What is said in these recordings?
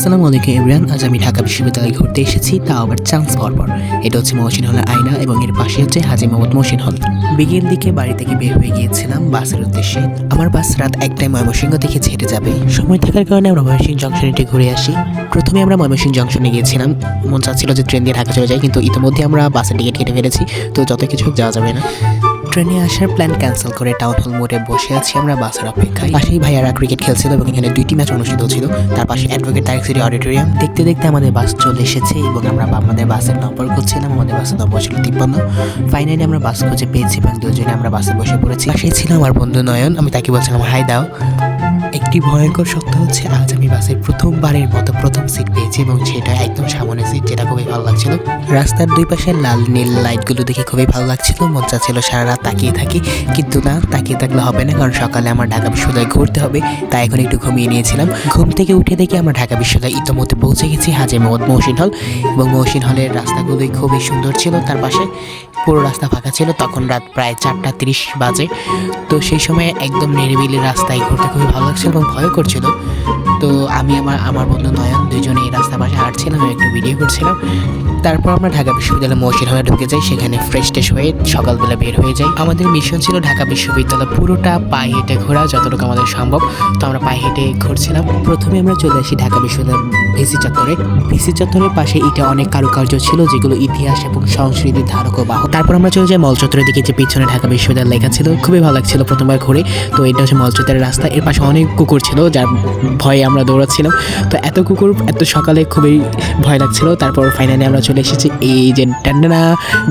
আসসালামু আলাইকুম ইমরান আজ আমি ঢাকা বিশ্ববিদ্যালয়ে ঘুরতে এসেছি, তাও আবার চান্স পর। এটা হচ্ছে মহসিন হলের আয়না এবং এর পাশে হচ্ছে হাজি মোহাম্মদ মহসিন হল। বিকেল দিকে বাড়ি থেকে বের হয়ে গিয়েছিলাম বাসের উদ্দেশ্যে। আমার বাস রাত একটায় ময়মনসিংহ থেকে ছেড়ে যাবে। সময় থাকার কারণে আমরা ময়মনসিংহ জংশনটি ঘুরে আসি। প্রথমে আমরা ময়মনসিংহ জংশনে গিয়েছিলাম। মন চাচ্ছিল যে ট্রেন দিয়ে ঢাকা চলে যায় কিন্তু ইতিমধ্যে আমরা বাসের টিকিট কেটে ফেলেছি, তো যত কিছু যাওয়া যাবে না। ট্রেনে আসার প্ল্যান ক্যান্সেল করে টাউন হল মোড়ে বসে আছি আমরা, বাসের অপেক্ষায়। পাশেই ভাইয়ারা ক্রিকেট খেলছিল এবং এখানে দুইটি ম্যাচ অনুষ্ঠিত ছিল তার পাশে অ্যাডভোকেট তারিক সিটি অডিটোরিয়াম দেখতে দেখতে আমাদের বাস চলে এসেছে এবং আমরা আমাদের বাসের নম্বর খুঁজছিলাম, আমাদের বাসের নম্বর ছিল তিপ্পান্ন। ফাইনালি আমরা বাস খুঁজে পেয়েছি এবং দুজনে আমরা বাসে বসে পড়েছি। পাশেই ছিল আমার বন্ধু নয়ন, আমি তাকে বলছিলাম, হাই দাও। একটি ভয়ঙ্কর সত্য হচ্ছে, আজ আমি বাসের প্রথমবারের মতো প্রথম সিট পেয়েছি এবং সেটা একদম সামনে সিট যেটা খুবই ভালো লাগছিল। রাস্তার দুই পাশে লাল নীল লাইটগুলো দেখে খুবই ভালো লাগছিল, মন চাচ্ছিল সারা রাত তাকিয়ে থাকি, কিন্তু না, তাকিয়ে থাকলে হবে না, কারণ সকালে আমার ঢাকা বিশ্ববিদ্যালয়ে ঘুরতে হবে, তাই এখন একটু ঘুমিয়ে নিয়েছিলাম। ঘুম থেকে উঠে দেখি আমরা ঢাকা বিশ্ববিদ্যালয় ইতোমধ্যে পৌঁছে গেছি হাজে মোহাম্মদ মহসিন হল, এবং মহসিন হলের রাস্তাগুলোই খুবই সুন্দর ছিল, তার পাশে পুরো রাস্তা ফাঁকা ছিল, তখন রাত প্রায় চারটা তিরিশ বাজে। তো সেই সময় একদম নিরিবিলি রাস্তায় ঘুরতে খুবই ভালো লাগছিল এবং ভয় করছিল। তো আমি আমার আমার বন্ধু নয়ন দুজনে এই রাস্তার পাশে হাঁটছিলাম, একটু ভিডিও করছিলাম। তারপর আমরা ঢাকা বিশ্ববিদ্যালয় মহসিন হয়ে ঢুকে যাই, সেখানে ফ্রেশ টেশ হয়ে সকালবেলা বের হয়ে যাই। আমাদের মিশন ছিল ঢাকা বিশ্ববিদ্যালয় পুরোটা পায়ে হেঁটে ঘোরা, যতটুকু আমাদের সম্ভব। তো আমরা পায়ে হেঁটে ঘুরছিলাম। প্রথমে আমরা চলে আসি ঢাকা বিশ্ববিদ্যালয় ভিসি চত্বরে। ভিসি চত্বরের পাশে এটা অনেক কারুকার্য ছিল, যেগুলো ইতিহাস এবং সংস্কৃতির ধারক ও বাহক। তারপর আমরা চলে যাই মল চত্বরের দিকে, যে পিছনে ঢাকা বিশ্ববিদ্যালয় লেখা ছিল। খুবই ভালো লাগছিল প্রথমবার ঘুরে। তো এটা হচ্ছে মল চত্বরের রাস্তা। এর পাশে অনেক কুকুর ছিল, যার ভয়ে আমরা দৌড়াচ্ছিলাম। তো এত কুকুর, এত সকালে খুবই ভয় লাগছিল। তারপর ফাইনালি আমরা চলে এসেছি এই যে ট্যান্ডানা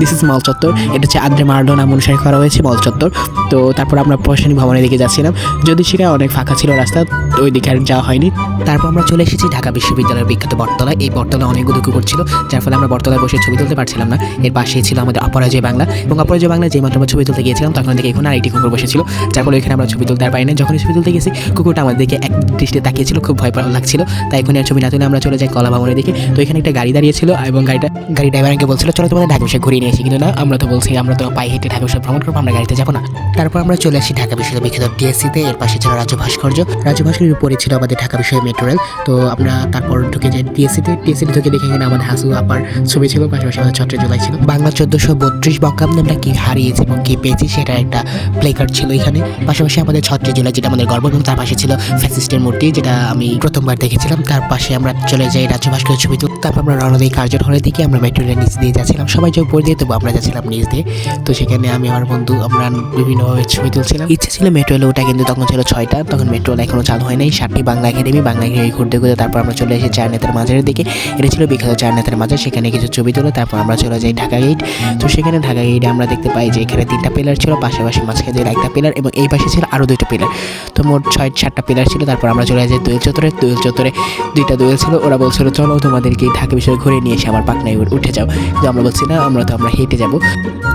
দিস ইজ মল চত্বর। এটা হচ্ছে আদ্রে মার্ডো নাম অনুসারে করা হয়েছে মল চত্বর। তো তারপর আমরা প্রশাসনিক ভবনের দিকে যাচ্ছিলাম। যদি সেখানে অনেক ফাঁকা ছিল রাস্তা ওই দিকে আর যাওয়া হয়নি। তারপর আমরা চলে এসেছি ঢাকা বিশ্ববিদ্যালয়ের বিখ্যাত বটতলা এই বটতলায় অনেকগুলো কুকুর ছিল, যার ফলে আমরা বটতলায় বসে ছবি তুলতে পারছিলাম না। এর পাশেই ছিল আমাদের অপরাজয় বাংলা। এবং অপরাজয় বাংলা যে মাত্র আমরা ছবি তুলতে গিয়েছিলাম, তখন থেকে এখানে আরেকটি কুকুর বসেছিল। যার ফলে এখানে আমরা ছবি তুলতে আর পারি না যখনই ছবি তুলতে গেছি, কুকুরটা আমাদের দিকে এক দৃষ্টিতে তাকিয়েছিল খুব ভয় পাওয়া লাগছিল। তাই এখন আর ছবি না তুলে আমরা চলে যাই কলা ভবনের দিকে। তো এখানে একটা গাড়ি দাঁড়িয়েছিল এবং গাড়িটা গাড়ি ড্রাইভারকে বলছিল, চলো তোমাদের ঢাকা বিশ্ববিদ্যালয় ঘুরিয়ে নিয়ে এসি কিন্তু না, আমরা তো বলছি, আমরা তো পায়ে হেঁটে ঢাকা বিশ্ববিদ্যালয় ভ্রমণ করব, আমরা গাড়িতে যাব না। তারপর আমরা চলে আসি ঢাকা বিশ্ববিদ্যালয় বিখ্যাত ডিএসসিতে। এর পাশে ছিল রাজ্য ভাস্কর্য। রাজ্য ভাস্কর্যের উপরে ছিল আমাদের ঢাকা বিশ্ববিদ্যালয় মেট্রো রেল। তো আমরা তারপর ঢুকে যাই ডিএসসিতে। ডিএসসিতে ঢুকে দেখে এখানে আমাদের হাসু আপার ছবি ছিল, পাশাপাশি আমাদের ছত্রে জুলাই ছিল। বাংলা চোদ্দশো বত্রিশ বঙ্গাব্দে আমরা কি হারিয়েছি এবং কি পেয়েছি সেটা একটা প্লে কার্ড ছিল এখানে। পাশাপাশি আমাদের ছত্রে জুলাই যেটা আমাদের গর্ব এবং তার পাশে ছিল ফ্যাসিস্টের মূর্তি, যেটা আমি প্রথমবার দেখেছিলাম, তার পাশে আমরা চলে যাই রাজ্য ভাস্কর্য ছবি তুলতে তারপর আমরা রওনা দিই কার্জন হলের দিকে আমরা মেট্রো রেলের নিচ দিয়ে যাচ্ছিলাম, সবাই যে উপর দিয়ে তবু আমরা যাচ্ছিলাম নিচ দিয়ে। তো সেখানে আমি, আমার বন্ধু, আমরা বিভিন্নভাবে ছবি তুলছিলাম। ইচ্ছে ছিল মেট্রো রেলে ওটা কিন্তু তখন ছিল ছয়টা, তখন মেট্রো রেল এখনও চালু হয় নাই। সাতটি বাংলা একাডেমি বাংলা একাডেমি ঘুরতে ঘুরতে তারপর আমরা চলে এসে চার নেতার মাঝের দিকে। এটা ছিল বিখ্যাত চার নেতার মাঝে সেখানে কিছু ছবি তুলে তারপর আমরা চলে যাই ঢাকা গেট তো সেখানে ঢাকা গেটে আমরা দেখতে পাই যে এখানে তিনটা পিলার ছিল, পাশাপাশি মাঝখানে একটা পিলার এবং এই পাশে ছিল আরও দুইটা পিলার তো মোট ছয়, সাতটা পিলার ছিল, তারপর আমরা চলে যাই দোয়েল চত্বরে, দোয়েল চত্বরে দুইটা দোয়েল ছিল। ওরা বলছিল, চলো তোমাদেরকে ঢাকা বিষয়ে ঘুরে নিয়ে এসে আমার পাকনায় উঠে যাও। কিন্তু আমরা বলছি, না, আমরা তো, আমরা হেঁটে যাব।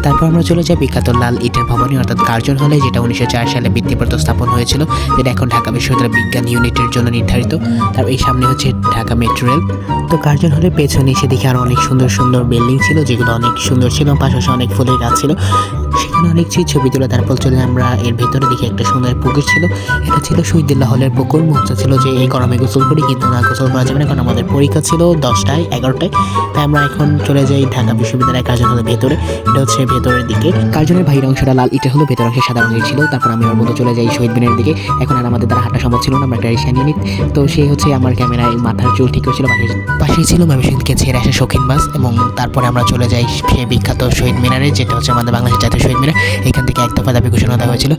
তারপর আমরা চলে যাই বিখ্যাত লাল ইটের ভবনে, অর্থাৎ কার্জন হলে, যেটা উনিশশো চার সালে বৃত্তিপ্রত স্থাপন হয়েছিল, যেটা এখন ঢাকা বিশ্ববিদ্যালয় বিজ্ঞান ইউনিটের জন্য নির্ধারিত। তার এই সামনে হচ্ছে ঢাকা মেট্রো রেল। তো কার্জন হলের পেছনে এসে দেখি আরও অনেক সুন্দর সুন্দর বিল্ডিং ছিল, যেগুলো অনেক সুন্দর ছিল, পাশাপাশি অনেক ফুলের গাছ ছিল। সেখানে অনেক ছি- ছবি তুলে তারপর চলে আমরা এর ভেতরে দেখি একটা সুন্দর পুকুর ছিল। এটা ছিল শহীদুল্লাহ হলের পুকুর। মুখটা ছিল যে এই গরমে গোসল করি, কিন্তু না গোসল করা যাবে না, কারণ আমাদের পরীক্ষা ছিল দশটায়, এগারোটায়। তাই আমরা এখন চলে যাই ঢাকা বিশ্ববিদ্যালয়ের কার্জন হলের ভেতরে। এটা হচ্ছে ভেতরের দিকে। কার্জনের বাহির অংশটা লাল, ইটা হলো ভেতর অংশে সাদা রঙের ছিল। তারপর আমি আমার বন্ধু চলে যাই শহীদ মিনারের দিকে। এখন আর আমাদের দ্বারা হাঁটা সম্ভব ছিল না, আমরা একটা রিক্সা নিয়ে নিই তো সেই হচ্ছে আমার ক্যামেরায় মাথার চুল ঠিক হয়েছিল পাশে পাশেই ছিল ময়মনসিংহকে ছেড়ে আসা শৌখিন বাস এবং তারপরে আমরা চলে যাই সেই বিখ্যাত শহীদ মিনারে, যেটা হচ্ছে আমাদের বাংলাদেশের জাতীয় শহীদ মিনার। এখান থেকে এক দফা দাবি ঘোষণা দেওয়া হয়েছিল।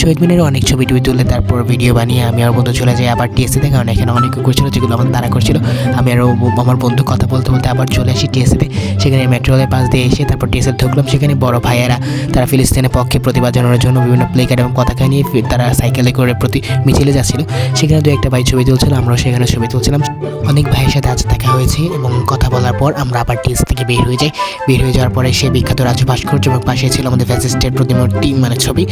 শহীদ মিনারে অনেক ছবি, টুবি তুলে তারপর ভিডিও বানিয়ে আমি আর বন্ধু চলে যাই আবার টিএসিতে কারণ এখানে অনেক করছিল ছিল যেগুলো আমার তারা করছিল আমি আরও আমার বন্ধু কথা বলতে বলতে আবার চলে আসি টিএসিতে সেখানে মেট্রো রেলের পাশ দিয়ে এসে তারপর টিএসিতে ঢুকলাম। সেখানে বড় ভাইয়েরা, তারা ফিলিস্তিনের পক্ষে প্রতিবাদ জানানোর জন্য বিভিন্ন প্লে কার্ড এবং পতাকা নিয়ে তারা সাইকেলে করে প্রতি মিছিলে যাচ্ছিল। সেখানে দু একটা ভাই ছবি তুলছিল, আমরাও সেখানে ছবি তুলছিলাম। অনেক ভাইয়ের সাথে আজ দেখা হয়েছে এবং কথা বলার পর আমরা আবার টিএস থেকে বের হয়ে যাই। বের হয়ে যাওয়ার পরে সে বিখ্যাত রাজ্য ভাস্কর্য এবং পাশে ছিল আমাদের ফ্যাসিস্টের প্রতিমূর্তি মানে ছবি।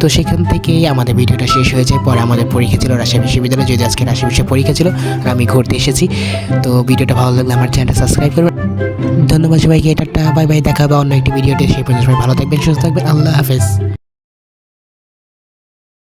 তো সেখান থেকেই আমাদের ভিডিওটা শেষ হয়ে যায় পরে আমাদের পরীক্ষা ছিল রাজশাহী বিশ্ববিদ্যালয়ে। যদি আজকে রাজশাহী বিশ্বের পরীক্ষা ছিল আর আমি ঘুরতে এসেছি। তো ভিডিওটা ভালো লাগলে আমার চ্যানেলটা সাবস্ক্রাইব করবেন। ধন্যবাদ সবাইকে এটা বাই বাই, দেখা অন্য একটি ভিডিওতে, সেই পর্যন্ত সবাই ভালো থাকবেন, সুস্থ থাকবেন, আল্লাহ হাফেজ।